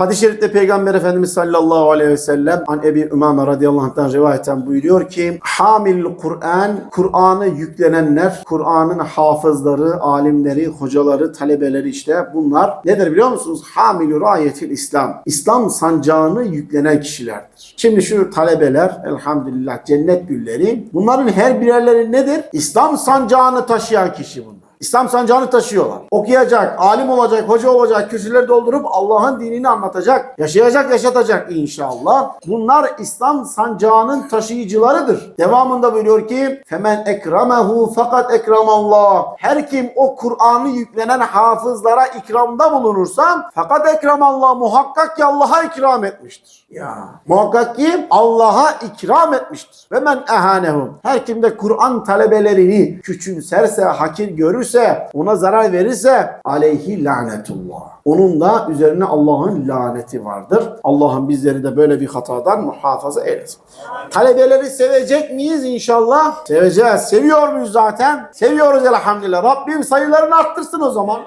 Hadis-i şerifte Peygamber Efendimiz sallallahu aleyhi ve sellem an Ebi Ümame radıyallahu anh'tan rivayeten buyuruyor ki Hamil Kur'an, Kur'an'ı yüklenenler, Kur'an'ın hafızları, alimleri, hocaları, talebeleri işte bunlar nedir biliyor musunuz? Hamilü rayetil İslam. İslam sancağını yüklenen kişilerdir. Şimdi şu talebeler elhamdülillah cennet gülleri bunların her birerleri nedir? İslam sancağını taşıyan kişi bunlar. İslam sancağını taşıyorlar. Okuyacak, alim olacak, hoca olacak, kürsüleri doldurup Allah'ın dinini anlatacak, yaşayacak, yaşatacak inşallah. Bunlar İslam sancağının taşıyıcılarıdır. Devamında buyuruyor ki: "Femen ekremehu fakat ekremallah." Her kim o Kur'an'ı yüklenen hafızlara ikramda bulunursa fakat ekremallah muhakkak ki Allah'a ikram etmiştir. Ya muhakkak ki Allah'a ikram etmiştir. Ve men ehanehum. Her kim de Kur'an talebelerini küçümserse, hakir görürse, ona zarar verirse aleyhi lanetullah. Onun da üzerine Allah'ın laneti vardır. Allah'ın bizleri de böyle bir hatadan muhafaza eylesin. Talebeleri sevecek miyiz inşallah? Seveceğiz. Seviyor muyuz zaten? Seviyoruz elhamdülillah. Rabbim sayılarını arttırsın o zaman.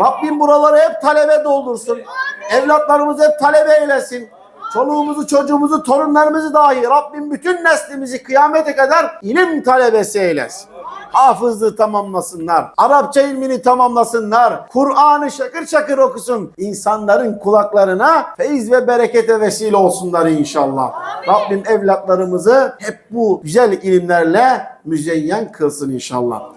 Rabbim buraları hep talebe doldursun. Evlatlarımızı hep talebe eylesin. Çoluğumuzu, çocuğumuzu, torunlarımızı dahi Rabbim bütün neslimizi kıyamete kadar ilim talebesi eylesin. Hafızlığı tamamlasınlar. Arapça ilmini tamamlasınlar. Kur'an'ı şakır şakır okusun. İnsanların kulaklarına feyiz ve berekete vesile olsunlar inşallah. Rabbim evlatlarımızı hep bu güzel ilimlerle müzeyyen kılsın inşallah.